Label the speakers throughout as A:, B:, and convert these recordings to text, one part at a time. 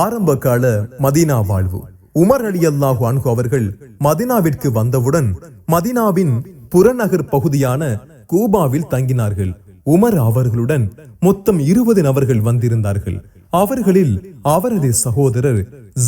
A: ஆரம்ப கால மதீனா வாழ்வு. உமர் அலி அல்லாஹு அன்கு அவர்கள் மதினாவிற்கு வந்தவுடன் மதினாவின் புறநகர் பகுதியான கூபாவில் தங்கினார்கள். உமர் அவர்களுடன் மொத்தம் இருபது நபர்கள் வந்திருந்தார்கள். அவர்களில் அவரது சகோதரர்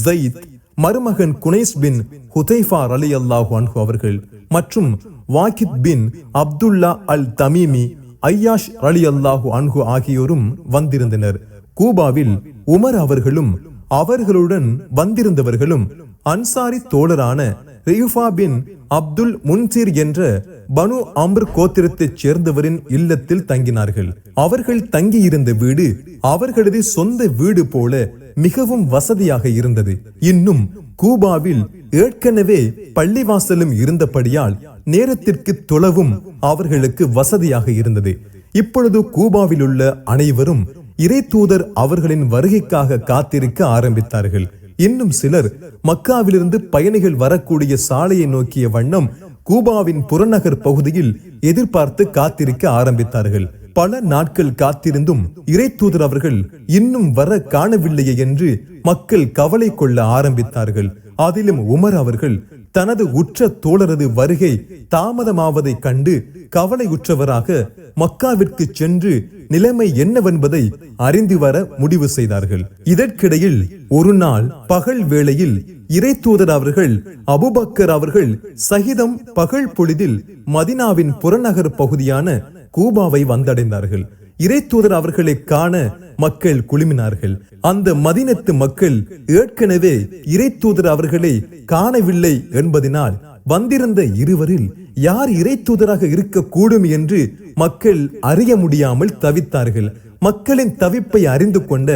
A: ஜயித் மருமகன் குனேஸ் பின் ஹுதைஃபா அலி அல்லாஹு அன்ஹு அவர்கள் மற்றும் Wahid bin Abdullah al Tamimi Ayyash Ali அல்லாஹு அன்ஹு ஆகியோரும் வந்திருந்தனர். கூபாவில் உமர் அவர்களும் அவர்களுடன் வந்திருந்தவர்களும் அன்சாரி தோழரான ரியுஃபா பின் அப்துல் முன்சீர் என்ற பனு அம்ர் கோத்திரத்தைச் சேர்ந்தவரின் இல்லத்தில் தங்கினார்கள். அவர்கள் தங்கியிருந்த வீடு அவர்களது சொந்த வீடு போல மிகவும் வசதியாக இருந்தது. இன்னும் கூபாவில் ஏற்கனவே பள்ளிவாசலும் இருந்தபடியால் நேரத்திற்கு தொழவும் அவர்களுக்கு வசதியாக இருந்தது. இப்பொழுது கூபாவில் உள்ள அனைவரும் இறை தூதர் அவர்களின் வருகைக்காக காத்திருக்க ஆரம்பித்தார்கள். இன்னும் சிலர் மக்காவிலிருந்து பயணிகள் வரக்கூடிய சாலையை நோக்கிய வண்ணம் கூபாவின் புறநகர் பகுதியில் எதிர்பார்த்து காத்திருக்க ஆரம்பித்தார்கள். பல நாட்கள் காத்திருந்தும் இறை தூதர் அவர்கள் இன்னும் வர காணவில்லையே என்று மக்கள் கவலை கொள்ள ஆரம்பித்தார்கள். அதிலும் உமர் அவர்கள் தனது உற்ற தோழரது வருகை தாமதமாவதைக் கண்டு கவலையுற்றவராக மக்காவிற்கு சென்று நிலைமை என்னவென்பதை அறிந்து வர முடிவு செய்தார்கள். இதற்கிடையில் ஒரு நாள் பகல் வேளையில் இறை தூதர் அவர்கள் அபுபக்கர் அவர்கள் சகிதம் பகல் பொழுதில் மதினாவின் புறநகர் பகுதியான கூபாவை வந்தடைந்தார்கள். இறை தூதர் அவர்களை காண மக்கள் குழுமினார்கள். அந்த மதினத்து மக்கள் ஏற்கனவே இறை தூதர் அவர்களை காணவில்லை என்பதனால் வந்திருந்த இருவரில் யார் இறை தூதராக இருக்கக்கூடும் என்று மக்கள் அறிய முடியாமல் தவித்தார்கள். மக்களின் தவிப்பை அறிந்து கொண்ட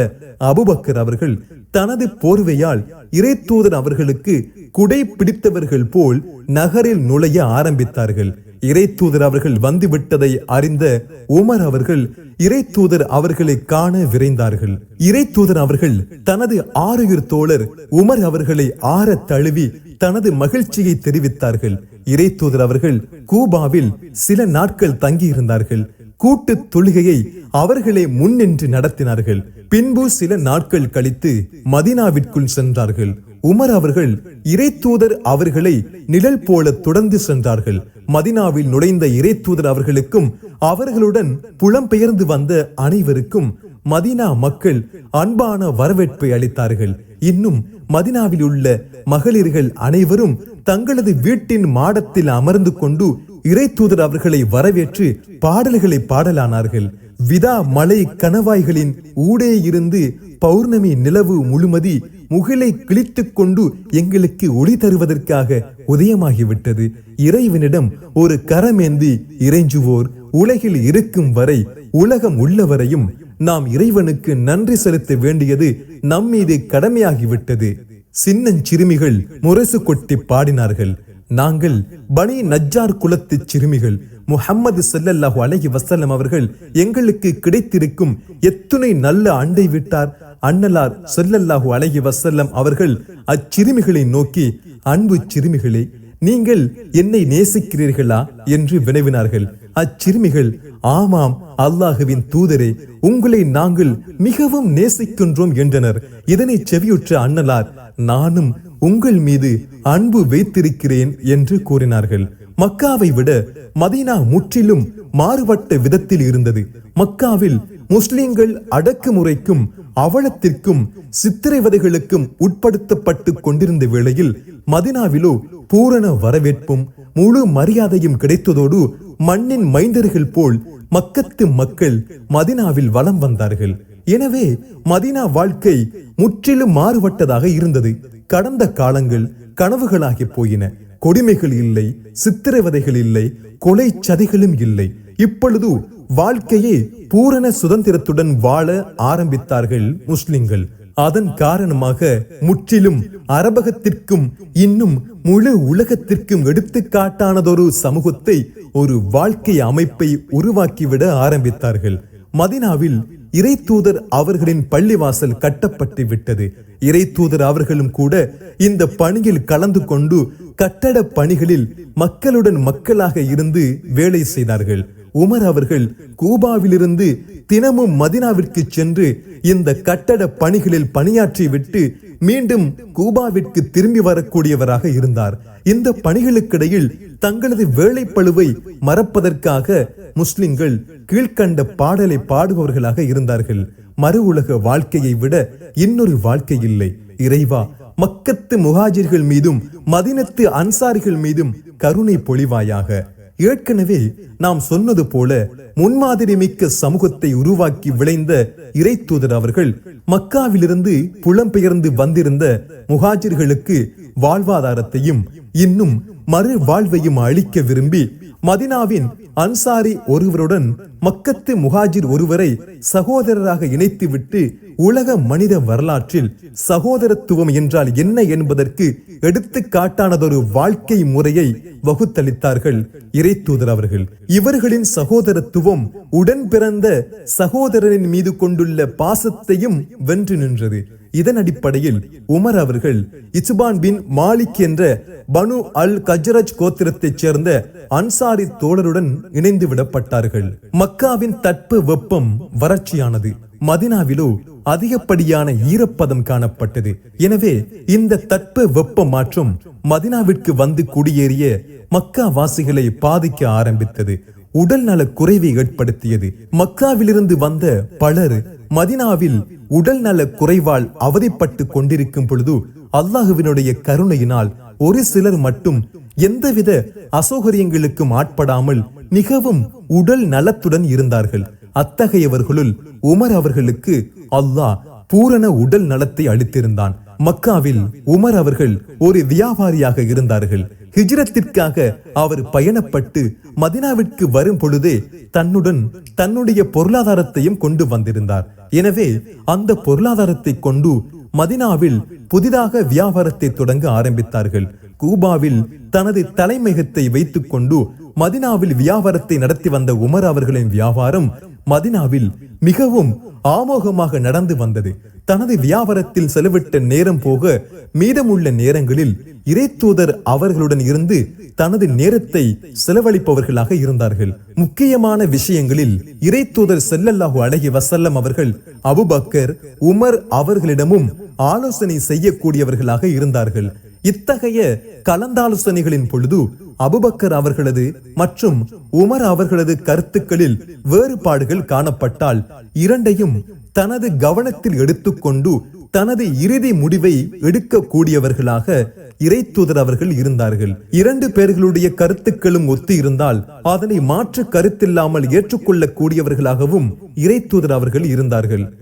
A: அபுபக்கர் அவர்கள் தனது போர்வையால் இறை தூதர் அவர்களுக்கு குடை பிடித்தவர்கள் போல் நகரில் நுழைய ஆரம்பித்தார்கள். இறை தூதர் அவர்கள் வந்துவிட்டதை அறிந்த உமர் அவர்கள் இறை தூதர் அவர்களை காண விரைந்தார்கள். இறை தூதர் அவர்கள் தனது ஆறுயிர் தோழர் உமர் அவர்களை ஆற தழுவி தனது மகிழ்ச்சியை தெரிவித்தார்கள். இறை தூதர் அவர்கள் கூபாவில் சில நாட்கள் தங்கியிருந்தார்கள். கூட்டு தொழுகையை அவர்களே முன்னின்று நடத்தினார்கள். பின்பு சில நாட்கள் கழித்து மதினாவிற்குள் சென்றார்கள். உமர் அவர்கள் இறைத்தூதர் அவர்களை நிழல் போல தொடர்ந்து சென்றார்கள். மதினாவில் நுழைந்த இறைத்தூதர் அவர்களுக்கும் அவர்களுடன் புலம்பெயர்ந்து வந்த அனைவருக்கும் மதினா மக்கள் அன்பான வரவேற்பை அளித்தார்கள். இன்னும் மதினாவில் உள்ள மகளிர்கள் அனைவரும் தங்களது வீட்டின் மாடத்தில் அமர்ந்து கொண்டு இறை தூதர் அவர்களை வரவேற்று பாடல்களை பாடலானார்கள். விதா மலை கணவாய்களின் ஊடே இருந்து பௌர்ணமி நிலவு முழுமதி முகிலை கிழித்துக் கொண்டு எங்களுக்கு ஒளி தருவதற்காக உதயமாகிவிட்டது. இறைவனிடம் ஒரு கரமேந்தி இறைஞ்சுவோர் உலகில் இருக்கும் வரை உலகம் உள்ளவரையும் நாம் இறைவனுக்கு நன்றி செலுத்த வேண்டியது நம்மீது கடமையாகிவிட்டது. சின்னஞ்சிறுமிகள் முரசு கொட்டி பாடினார்கள். நாங்கள் பனி நஜ்ஜார் குலத்து சிறுமிகள் முஹம்மது சல்லல்லாஹு அலஹி வசல்லம் அவர்கள் எங்களுக்கு கிடைத்திருக்கும் எத்துணை நல்ல அண்டை விட்டார் அன்னலார் சொல்லல்லாஹு அலஹி வசல்லம் அவர்கள் அச்சிறுமிகளை நோக்கி அன்பு சிறுமிகளே நீங்கள் என்னை நேசிக்கிறீர்களா? என்று வினவினார்கள். அச்சிறுமிகள் ஆமாம் அல்லாஹுவின் தூதரே உங்களை நாங்கள் மிகவும் நேசிக்கின்றோம் என்றனர். இதனை செவியுற்ற அன்னலார் நானும் உங்கள் மீது அன்பு வைத்திருக்கிறேன் என்று கூறினார்கள். மக்காவை விட மதீனா முற்றிலும் மாறுபட்ட விதத்தில் இருந்தது. மக்காவில் முஸ்லிம்கள் அடக்குமுறைக்கும் அவலத்திற்கும் சித்திரைவதைகளுக்கும் உட்படுத்தப்பட்டு கொண்டிருந்த வேளையில் மதினாவிலோ பூரண வரவேற்பும் முழு மரியாதையும் கிடைத்ததோடு மண்ணின் மைந்தர்கள் போல் மக்கத்து மக்கள் மதினாவில் வலம் வந்தார்கள். எனவே மதினா வாழ்க்கை முற்றிலும் மாறுபட்டதாக இருந்தது. கடந்த காலங்கள் கனவுகளாகி போயின. கொடுமைகள் இல்லை சித்திரவதைகள் இல்லை கொலை சதிகளும் இல்லை. இப்பொழுது வாழ்க்கையை பூரண சுதந்திரத்துடன் வாழ ஆரம்பித்தார்கள் முஸ்லிம்கள். அதன் காரணமாக முற்றிலும் அரபகத்திற்கும் இன்னும் முழு உலகத்திற்கும் எடுத்துக்காட்டானதொரு சமூகத்தை ஒரு வாழ்க்கை அமைப்பை உருவாக்கிவிட ஆரம்பித்தார்கள். மதினாவில் இறை தூதர் அவர்களின் பள்ளிவாசல் கட்டப்பட்டு விட்டது. இறை தூதர் அவர்களும் கூட இந்த பணியில் கலந்து கொண்டு கட்டட பணிகளில் மக்களுடன் மக்களாக இருந்து வேலை செய்தார்கள். உமர் அவர்கள் கூபாவிலிருந்து தினமும் மதினாவிற்கு சென்று இந்த கட்டட பணிகளில் பணியாற்றி விட்டு மீண்டும் கூபாவிற்கு திரும்பி வரக்கூடியவராக இருந்தார். இந்த பணிகளுக்கிடையில் தங்களது வேலைப்பழுவை மறப்பதற்காக முஸ்லிம்கள் கீழ்க்கண்ட பாடலை பாடுபவர்களாக இருந்தார்கள். மறு உலக வாழ்க்கையை விட இன்னொரு வாழ்க்கை இல்லை. இறைவா மக்கத்து முகாஜிர்கள் மீதும் மதினத்து அன்சாரிகள் மீதும் கருணை பொழிவாயாக. ஏற்கனவே நாம் சொன்னது போல முன்மாதிரி மிக்க சமூகத்தை உருவாக்கி விளைந்த இறை தூதர் அவர்கள் மக்காவிலிருந்து புலம்பெயர்ந்து வந்திருந்த முகாஜிர்களுக்கு வாழ்வாதாரத்தையும் இன்னும் மறு வாழ்வையும் அளிக்க விரும்பி மதினாவின் அன்சாரி ஒருவருடன் மக்கத்து முஹாஜிர் ஒருவரை சகோதரராக இணைத்துவிட்டு உலக மனித வரலாற்றில் சகோதரத்துவம் என்றால் என்ன என்பதற்கு எடுத்துக்காட்டானதொரு வாழ்க்கை முறையை வகுத்தளித்தார்கள் இறை தூதர் அவர்கள். இவர்களின் சகோதரத்துவம் உடன் பிறந்த சகோதரரின் மீது கொண்டுள்ள பாசத்தையும் வென்று நின்றது. இதன் அடிப்படையில் உமர் அவர்கள் இசுபான் பின் மாலிக் என்ற பனு அல் கஜரஜ் கோத்திரத்தைச் சேர்ந்த அன்சாரி தோழருடன் இணைந்து விடப்பட்டார்கள். மக்காவின் தட்ப வெப்பம் வறட்சியானது. மதினாவிலோ அதிகப்படியான ஈரப்பதம் காணப்பட்டது. எனவே இந்த தட்ப வெப்ப மாற்றம் மதினாவிற்கு வந்து குடியேறிய மக்கா வாசிகளை பாதிக்க ஆரம்பித்தது. உடல் நல குறைவை ஏற்படுத்தியது. மக்காவிலிருந்து வந்த பலர் மதினாவில் உடல் நல குறைவால் அவதிப்பட்டு கொண்டிருக்கும் பொழுது அல்லாஹுவினுடைய கருணையினால் ஒரு சிலர் மட்டும் எந்தவித அசௌகரியங்களுக்கும் ஆட்படாமல் மிகவும் உடல் நலத்துடன் இருந்தார்கள். அத்தகையவர்களுள் உமர் அவர்களுக்கு அல்லாஹ் பூரண உடல் நலத்தை அளித்திருந்தான். மக்காவில் உமர் அவர்கள் ஒரு வியாபாரியாக இருந்தார்கள். ஹிஜ்ரத்திற்காக அவர் பயணப்பட்டு மதினாவிற்கு வரும் பொழுதே தன்னுடன் தன்னுடைய பொருளாதாரத்தையும் கொண்டு வந்திருந்தார். எனவே அந்த பொருளாதாரத்தை கொண்டு மதினாவில் புதிதாக வியாபாரத்தை தொடங்க ஆரம்பித்தார்கள். கூபாவில் தனது தலைமையகத்தை வைத்துக் கொண்டு மதினாவில் வியாபாரத்தை நடத்தி வந்த உமர் அவர்களின் வியாபாரம் மதினாவில் மிகவும் ஆமோகமாக நடந்து வந்தது. தனது வியாபாரத்தில் செலவிட்ட நேரம் போக மீதமுள்ள நேரங்களில் இறைத்தூதர் அவர்களுடன் இருந்து தனது நேரத்தை செலவழிப்பவர்களாக இருந்தார்கள். முக்கியமான விஷயங்களில் இறைத்தூதர் செல்லல்லாஹு அழகி வசல்லம் அவர்கள் அபுபக்கர் உமர் அவர்களிடமும் ஆலோசனை செய்யக்கூடியவர்களாக இருந்தார்கள். இத்தகைய கலந்தாலோசனைகளின் பொழுது அபுபக்கர் அவர்களது மற்றும் உமர் அவர்களது கருத்துக்களில் வேறுபாடுகள் காணப்பட்டால் இரண்டையும் தனது கவனத்தில் எடுத்துக்கொண்டு தனது இறுதி முடிவை எடுக்கக்கூடியவர்களாக இறைத்தூதர் அவர்கள் இருந்தார்கள். இரண்டு பேர்களுடைய கருத்துக்களும் ஒத்து இருந்தால் அதனை மாற்று கருத்தில்லாமல் ஏற்றுக்கொள்ளக்கூடியவர்களாகவும் இறைத்தூதர் அவர்கள் இருந்தார்கள்.